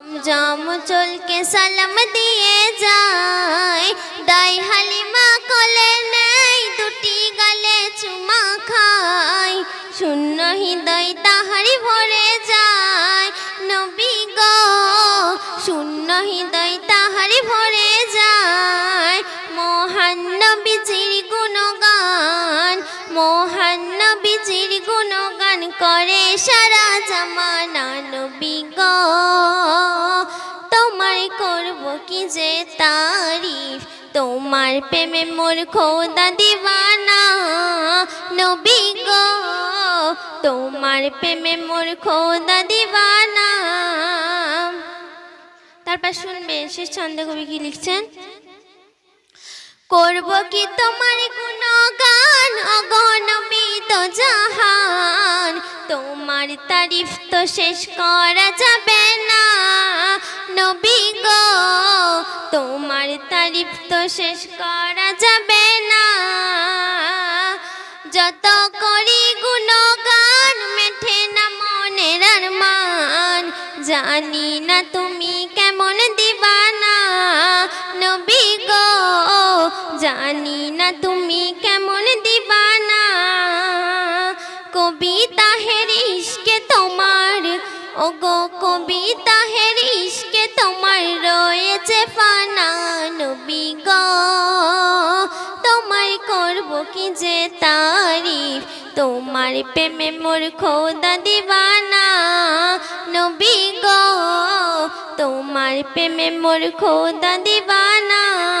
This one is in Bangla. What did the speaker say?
জাম চলকে সালাম দিয়ে যায়। দাই হালিমা কোলে নেই দুটি গালে চুমা খায়। শূন্য হৃদয় তাহারি ভরে যায়। নবী গো, শূন্য হৃদয় তাহারি ভরে যায়। মহান নবীজির গুণগান, মহান নবীজির গুণগান করে সারা জামানা নবী গো। কি যে তারিফ? তোমার প্রেমে মোর খোদা দিবানা। নবী গো, তোমার প্রেমে মোর খোদা দিবানা। তারপর শুনবে, শেষ ছন্দে কবি কি লিখছেন? করব কি তোমার গুণগান? অগণবিত জাহান। তোমার তারিফ তো শেষ করা যাবে না। নবী তোমার তারিফ তো শেষ করা যাবে না। যত করি গুণগান, মেঠে না মনের আরমান। জানি না তুমি কেমন দিবানা, নবী গো। জানি না তুমি কেমন দিবানা। কবিতা হেরিসকে তোমার ও গো কবিতা নবী গো? তোমায় করব কি যে তারিফ? তোমার প্রেমে মোর খোদা দিবানা। নবী গো, তোমার প্রেমে মোর খোদা দিবানা।